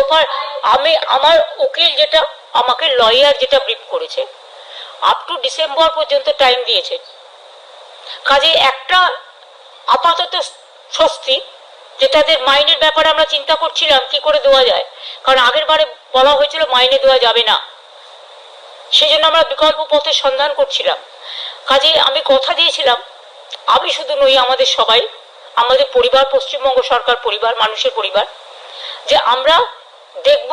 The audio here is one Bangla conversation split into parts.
সোফার আমি, আমার উকিল যেটা আমাকে লয়ার যেটা ব্রিফ করেছে। আপ টু ডিসেম্বর পর্যন্ত টাইম দিয়েছে। কাজে একটা আপাতত স্বস্তি যে তাদের মাইনের ব্যাপারে আমরা চিন্তা করছিলাম, কি করে দেওয়া যায়? কারণ আগের বারে বলা হয়েছিল মাইনে দেওয়া যাবে না। সেই জন্য আমরা বিকল্প পথের সন্ধান করছিলাম। কাজে আমি কথা দিয়েছিলাম, আমি শুধু নই আমাদের সবাই, আমাদের পরিবার, পশ্চিমবঙ্গ সরকার পরিবার, মানুষের পরিবার, যে আমরা দেখব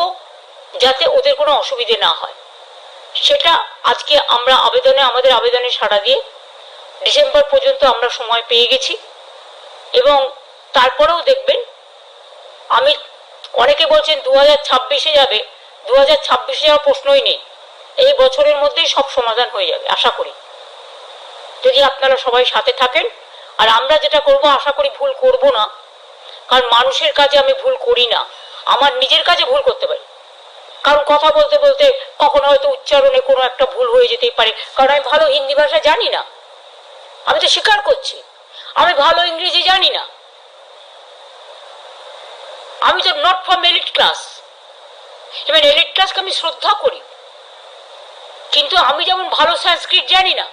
যাতে ওদের কোনো অসুবিধে না হয়। সেটা আজকে আমরা আবেদনে, আমাদের আবেদনে সাড়া দিয়ে ডিসেম্বর পর্যন্ত আমরা সময় পেয়ে গেছি এবং তারপরেও দেখবেন আমি অনেকে বলছেন দু হাজার ছাব্বিশে যাবে দু হাজার ছাব্বিশে যাওয়ার প্রশ্নই নেই। এই বছরের মধ্যেই সব সমাধান হয়ে যাবে, আশা করি। যদি আপনারা সবাই সাথে থাকেন, আর আমরা যেটা করব, আশা করি ভুল করব না, কারণ মানুষের কাজে আমি ভুল করি না। আমার নিজের কাজে ভুল করতে পারি। কারণ কথা বলতে বলতে কখনো হয়তো উচ্চারণে কোনো একটা ভুল হয়ে যেতেই পারে। কারণ আমি ভালো হিন্দি ভাষা জানি না। আমি তো স্বীকার করছি। আমি ভালো ইংরেজি জানি না। আমি তো নট ফ্রম এলিট ক্লাস এবার এলিট ক্লাসকে আমি শ্রদ্ধা করি। কিন্তু আমি যেমন ভালো সংস্কৃত জানি না,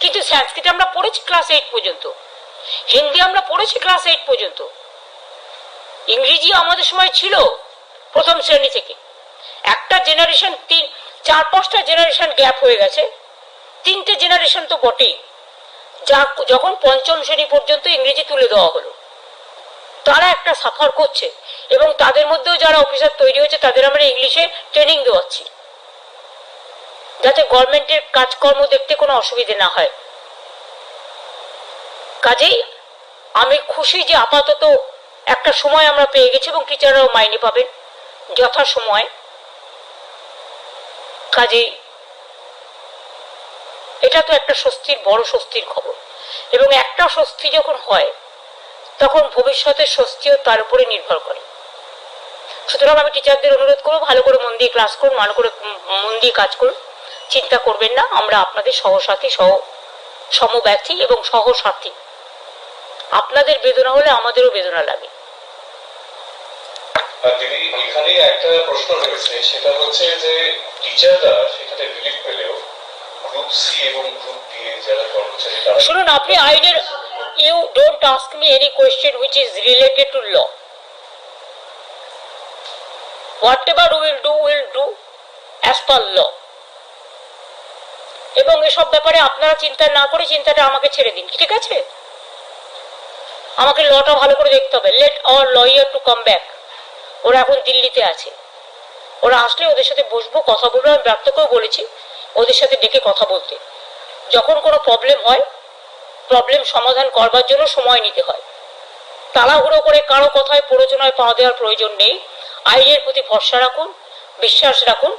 কিন্তু সংস্কৃত আমরা পড়েছি ক্লাস এইট পর্যন্ত। হিন্দি আমরা পড়েছি ক্লাস এইট পর্যন্ত। ইংরেজি আমাদের সময় ছিল প্রথম শ্রেণি থেকে। একটা জেনারেশন তিন, চার, পাঁচটা জেনারেশন গ্যাপ হয়ে গেছে। তিনটে জেনারেশন তো বটেই। যা যখন পঞ্চম শ্রেণি পর্যন্ত ইংরেজি তুলে দেওয়া হলো। তারা একটা সাফার করছে এবং তাদের মধ্যেও যারা অফিসার তৈরি হয়েছে, তাদের আমরা ইংলিশে ট্রেনিং দেওয়াচ্ছি। যাতে গভর্নমেন্টের কাজকর্ম দেখতে কোনো অসুবিধে না হয়। কাজেই আমি খুশি যে আপাতত একটা সময় আমরা পেয়ে গেছি এবং টিচাররাও মাইনে পাবেন যথা সময়। কাজেই এটা তো একটা স্বস্তির, বড় স্বস্তির খবর। এবং একটা স্বস্তি যখন হয়, তখন ভবিষ্যতের স্বস্তিও তার উপরে নির্ভর করে। সুতরাং আমি টিচারদের অনুরোধ করব, ভালো করে মন দিয়ে ক্লাস করুন, ভালো করে মন দিয়ে কাজ করুন। চিন্তা করবেন না, আমরা আপনাদের সহসাথী, সহ, সমব্যথী এবং সহসাথী। আপনাদের বেদনা হলে আমাদেরও বেদনা লাগে। দিদি এখানে একটা প্রশ্ন রয়েছে সেটা হচ্ছে যে টিচাররা সেখানে রিলিফ পেলেও গ্রুপ সি এবং গ্রুপ বি যারা কর্মচারী তারা শুনুন আপনি আইনের you don't ask me any question which is related to law whatever will do will do as per law এবং এসব ব্যাপারে আপনারা চিন্তা না করে চিন্তাটা আমাকে ছেড়ে দিন ঠিক আছে? আমাকে লটা ভালো করে দেখতে হবে। Let our lawyer to come back ওরা এখন দিল্লিতে আছে। ওরা আসলে ওদের সাথে বসবো, কথা বলব, আমি ব্যক্তকেও বলেছি ওদের সাথে ডেকে কথা বলতে। যখন কোনো প্রবলেম হয় প্রবলেম সমাধান করবার জন্য সময় নিতে হয়। তাড়াহুড়ো করে কারও কথায় প্ররোচনায় পা দেওয়ার প্রয়োজন নেই। আইনের প্রতি ভরসা রাখুন, বিশ্বাস রাখুন